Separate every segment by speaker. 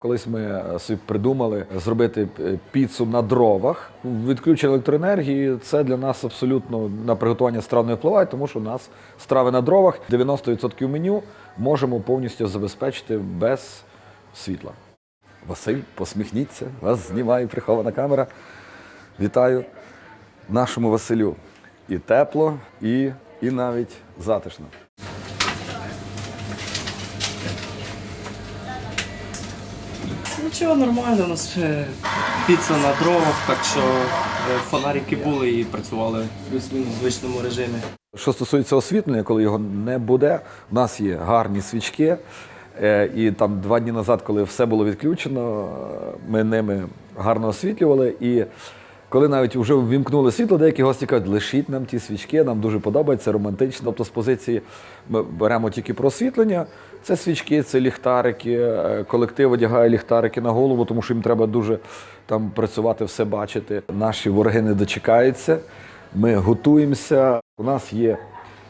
Speaker 1: Колись ми е, собі придумали зробити е, піцу на дровах. Відключення електроенергії це для нас абсолютно на приготування страв не впливає, тому що у нас страви на дровах 90% меню можемо повністю забезпечити без світла. Василь, посміхніться, вас знімає прихована камера. Вітаю нашому Василю. І тепло, і, і навіть затишно.
Speaker 2: Нічого нормально, у нас е, піца на дровах, так що е, фонарики були і працювали плюс-мінус в звичному режимі.
Speaker 1: Що стосується освітлення, коли його не буде, у нас є гарні свічки. Е, І там два дні назад, коли все було відключено, ми ними гарно освітлювали. І коли навіть вже ввімкнули світло, деякі гості кажуть, лишіть нам ті свічки, нам дуже подобається, романтично. Тобто з позиції ми беремо тільки про освітлення. Це свічки, це ліхтарики. Е, Колектив одягає ліхтарики на голову, тому що їм треба дуже там працювати, все бачити. Наші вороги не дочекаються. Ми готуємося. У нас є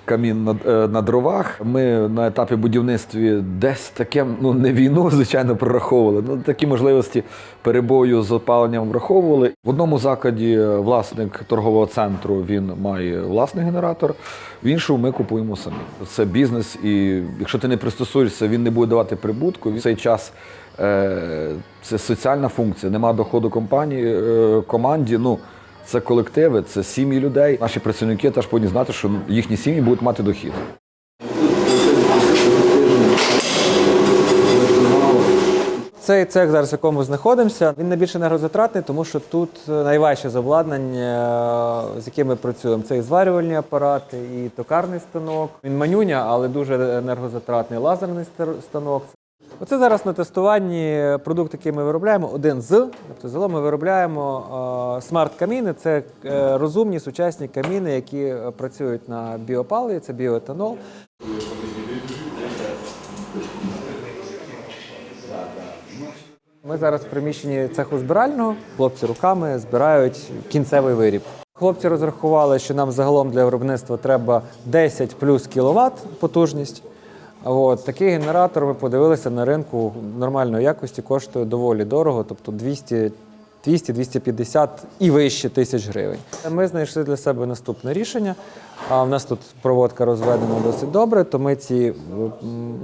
Speaker 1: камін на, е, на дровах. Ми на етапі будівництва десь таке, ну не війну, звичайно, прораховували. Ну такі можливості перебою з опаленням враховували. В одному закладі е, власник торгового центру він має власний генератор, в іншому ми купуємо самі. Це бізнес, і якщо ти не пристосуєшся, він не буде давати прибутку. В цей час е, це соціальна функція, нема доходу компанії, команді. Ну це колективи, це сім'ї людей. Наші працівники теж повинні знати, що їхні сім'ї будуть мати дохід.
Speaker 3: Цей цех зараз, в якому знаходимося, він найбільш енергозатратний, тому що тут е, найважче з обладнання, е, з яким ми працюємо. Це і зварювальні апарати, і токарний станок. Він манюня, але дуже енергозатратний лазерний станок. Оце зараз на тестуванні продукт, який ми виробляємо, один з. Тобто загалом ми виробляємо е, смарт-каміни. Це е, розумні сучасні каміни, які е, працюють на біопаливі, це біоетанол. Ми зараз в приміщенні цеху збирального. Хлопці руками збирають кінцевий виріб. Хлопці розрахували, що нам загалом для виробництва треба 10 плюс кіловат потужність. От, такий генератор ми подивилися на ринку нормальної якості, коштує доволі дорого, тобто 200 200-250 і вище тисяч гривень. Ми знайшли для себе наступне рішення. А в нас тут проводка розведена досить добре, то ми ці,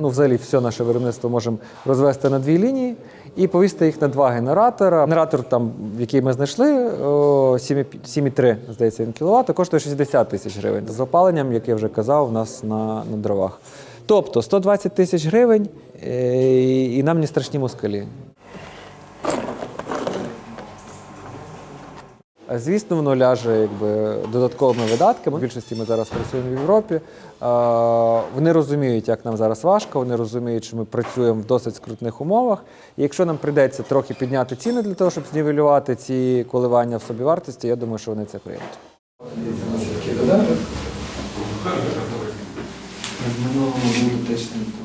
Speaker 3: ну, взагалі, все наше виробництво можемо розвести на дві лінії і повісити їх на два генератора. Генератор, там, який ми знайшли, о, 7,5 7,3, здається, він кіловат, коштує 60 тисяч гривень. З опаленням, як я вже казав, у нас на, на дровах. Тобто 120 тисяч гривень, е, і нам не страшні москалі. Звісно, воно ляже якби, додатковими видатками. В більшості ми зараз працюємо в Європі. Вони розуміють, як нам зараз важко, вони розуміють, що ми працюємо в досить скрутних умовах. І якщо нам прийдеться трохи підняти ціни для того, щоб знівелювати ці коливання в собівартості, я думаю, що вони це приймуть.
Speaker 4: В минулому був тиждень, то